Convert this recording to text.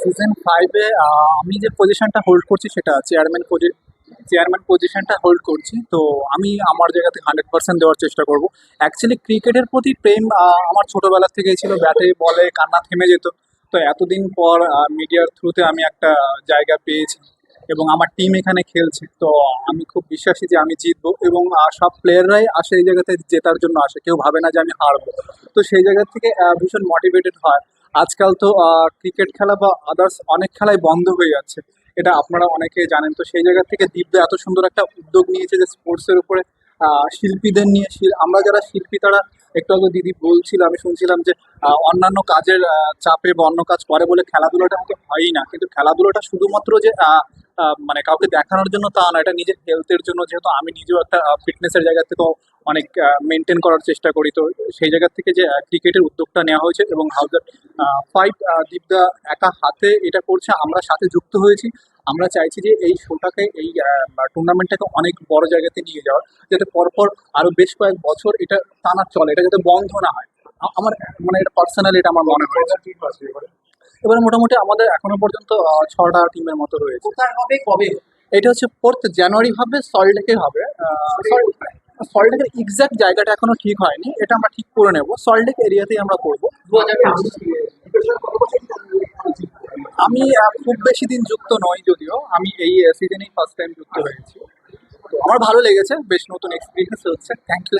Season ফাইভে আমি যে পজিশনটা হোল্ড করছি সেটা চেয়ারম্যান চেয়ারম্যান পজিশনটা হোল্ড করছি। তো আমি আমার জায়গাতে হান্ড্রেড পার্সেন্ট দেওয়ার চেষ্টা করব। অ্যাকচুয়ালি ক্রিকেটের প্রতি প্রেম আমার ছোটোবেলার থেকেই ছিল। ব্যাটে বলে কান্না থেমে যেত। তো এতদিন পর মিডিয়ার থ্রুতে আমি একটা জায়গা পেয়েছি এবং আমার টিম এখানে খেলছে। তো আমি খুব বিশ্বাসী যে আমি জিতবো এবং সব প্লেয়াররাই আসে এই জায়গাতে জেতার জন্য আসে। কেউ ভাবে না যে আমি হারবো। তো সেই জায়গা থেকে ভীষণ মোটিভেটেড হয়। আজকাল তো ক্রিকেট খেলা বা আদার্স অনেক খেলাই বন্ধ হয়ে যাচ্ছে। এটা আপনারা অনেকে জানেন। তো সেই জায়গা থেকে দিব্যা এত সুন্দর একটা উদ্যোগ নিয়েছে যে স্পোর্টসের উপরে শিল্পীদের নিয়ে আমরা যারা শিল্পী তারা একটু আগে দিদি বলছিল, আমি শুনছিলাম যে অন্যান্য কাজের চাপে বা অন্য কাজ করে বলে খেলাধুলাটা হয়তো হয়ই না। কিন্তু খেলাধুলাটা শুধুমাত্র যে মানে কাউকে দেখানোর জন্য তা না, এটা নিজের হেলথের জন্য। যেহেতু আমি নিজেও একটা ফিটনেসের জায়গা থেকেও অনেক মেনটেন করার চেষ্টা করি। তো সেই জায়গা থেকে যে ক্রিকেটের উদ্যোগটা নেওয়া হয়েছে এবং হাউজার ফাইভ দীপদা একা হাতে এটা করছে, আমরা সাথে যুক্ত হয়েছি। আমরা চাইছি যে এই শোটাকে, এই টুর্নামেন্টটাকে অনেক বড় জায়গাতে নিয়ে যাওয়া যাতে পরপর আরও বেশ কয়েক বছর এটা টানা চলে, এটা যাতে বন্ধ না হয়। আমার মানে এটা পার্সোনালি এটা আমার মনে হয়েছে এবার মোটামুটি আমাদের এখনও পর্যন্ত ছটা টিমের মতো রয়েছে। কোথায় হবে কবে? এটা হচ্ছে ফোর্থ জানুয়ারি হবে সল্টলেকে হবে। সল্টলেকের এক্সাক্ট জায়গাটা এখনও ঠিক হয়নি এটা আমরা ঠিক করে নেব। সল্টলেক এরিয়াতেই আমরা করব। আমি খুব বেশি দিন যুক্ত নই যদিও আমি এই সিজনেই ফার্স্ট টাইম যুক্ত হয়েছি। তো আমার ভালো লেগেছে বেশ নতুন এক্সপিরিয়েন্স হচ্ছে। Thank you